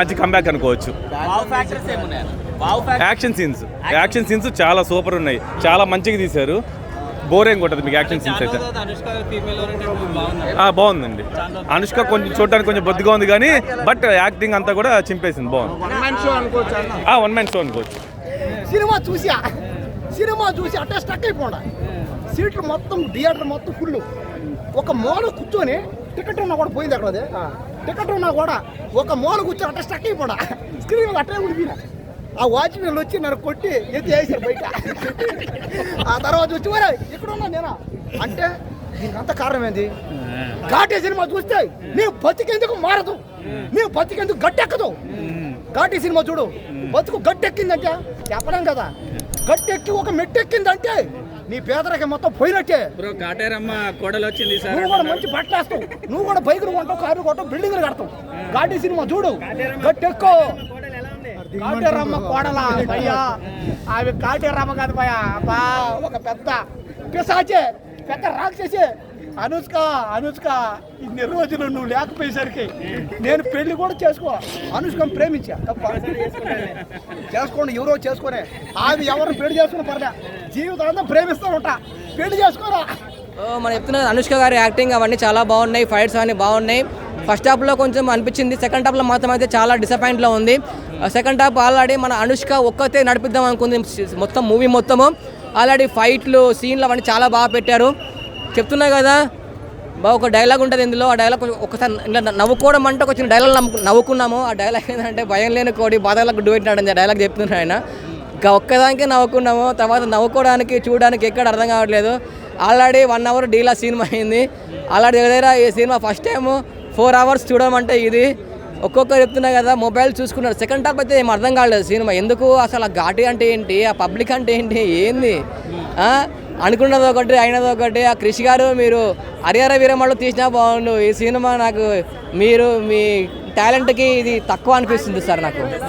మంచి కంబ్యాక్ అనుకోవచ్చు. Wow factors ఏమున్నాయి? Wow factor action scenes action scenes చాలా సూపర్ ఉన్నాయి. చాలా మంచిగా తీశారు. బోరింగ్ ఉంటుంది మీకు యాక్షన్ సీన్స్ అయితే. అనుష్క ఫీమేల్ ఓరియంటెడ్ బాగుంది? ఆ, బాగుందండి. అనుష్క కొంచెం చూడడానికి కొంచెం బొద్దుగా ఉంది కానీ బట్ యాక్టింగ్ అంతా కూడా చింపేసింది. బాగుంది. ఆ, వన్ మ్యాన్ షో అనుకోవచ్చు. సినిమా చూసా సినిమా చూసి అట్టే స్టక్ అయిపోండా. సీట్లు మొత్తం థియేటర్ మొత్తం ఫుల్ ఒక మూల కూర్చొని టికెట్ ఉన్నా కూడా పోయింది అక్కడ అది. టికెట్ ఉన్నా కూడా ఒక మూల కూర్చొని అట్టే స్టక్ అయిపోండా. స్క్రీన్ అట్టే ఉండిపోయినా ఆ వాచ్మెన్ వచ్చి నన్ను కొట్టి ఎత్తి వేసారు బయట. ఆ తర్వాత వచ్చి మరి ఇక్కడ ఉన్నా నేనా. అంటే దీనికి అంత కారణం ఏంది? ఘాటే సినిమా చూస్తే నీ బతికెందుకు మారదు. నీ బతికెందుకు గట్టెక్కదు. ఘాటీ సినిమా చూడు. బతుకు గట్టెక్కిందంటే. చెప్పలేం కదా. గట్టెక్కి ఒక మెట్టెక్కిందంటే నీ పేదరికం మొత్తం పోయినట్టే. బ్రో కాటేరమ్మ కోడలు వచ్చింది సార్ నువ్వు కూడా మంచి బట్టలు వేస్తావు. నువ్వు కూడా బైకులు కొంటావు కారు కొంటావు బిల్డింగ్లు కడతావు. ఘాటీ సినిమా చూడు. గట్టెక్కో. కాటేరమ్మ కోడలా భయ్యా. ఆమె కాటేరమ్మ కాదు భయ్యా. బా ఒక పెద్ద పిశాచే పెద్ద రాక్షసే. అనుష్క అనుష్క ఇన్ని రోజులు నువ్వు లేకపోయేసరికి నేను పెళ్ళి కూడా చేసుకో అనుష్కను ప్రేమించా తప్ప. చేసుకోండి ఎవరో చేసుకోరే ఆమె ఎవరిని పెళ్ళి చేసుకుని పర్లే. జీవితాంతం ప్రేమిస్తూ ఉంటా. పెళ్ళి చేసుకోరా. మనం చెప్తున్నది అనుష్క గారి యాక్టింగ్ అవన్నీ చాలా బాగున్నాయి ఫైట్స్ అవన్నీ బాగున్నాయి. ఫస్ట్ హాఫ్లో కొంచెం అనిపించింది సెకండ్ హాఫ్లో మాత్రం అయితే చాలా డిసప్పాయింట్లో ఉంది. సెకండ్ హాఫ్ ఆల్రెడీ మన అనుష్క ఒక్కతే నడిపిద్దాం అనుకుంది మొత్తం మూవీ మొత్తము. ఆల్రెడీ ఫైట్లు సీన్లు అవన్నీ చాలా బాగా పెట్టారు. చెప్తున్నా కదా? బాగా ఒక డైలాగ్ ఉంటుంది ఇందులో. ఆ డైలాగ్ ఒకసారి ఇలా నవ్వుకోవడం అంటే ఒక చిన్న డైలాగ్ నవ్వు- నవ్వుకున్నాము. ఆ డైలాగ్ ఏంటంటే భయం లేని కోడి బాధలకు ఆ డైలాగ్ చెప్తున్నాడు ఆయన. ఇంకా ఒక్కదానికే నవ్వుకున్నాము. తర్వాత నవ్వుకోవడానికి చూడడానికి ఎక్కడ అర్థం కావట్లేదు. ఆల్రెడీ వన్ అవర్ డీలా సినిమా అయింది. ఆల్రెడీ దగ్గర ఈ cinema first time four hours చూడమంటే ఇది. ఒక్కొక్కరు చెప్తున్నా కదా మొబైల్ చూసుకున్నారు. సెకండ్ టాప్ అయితే ఏం అర్థం కాలేదు సినిమా. ఎందుకు? అసలు ఆ ఘాటి అంటే ఏంటి? ఆ పబ్లిక్ అంటే ఏంటి? ఏంది? అనుకున్నది ఒకటి అయినది ఒకటి. ఆ కృషి గారు మీరు హరిహర వీరమ్మలో తీసినా బాగుండు. ఈ సినిమా నాకు మీరు మీ టాలెంట్కి ఇది తక్కువ అనిపిస్తుంది సార్ నాకు.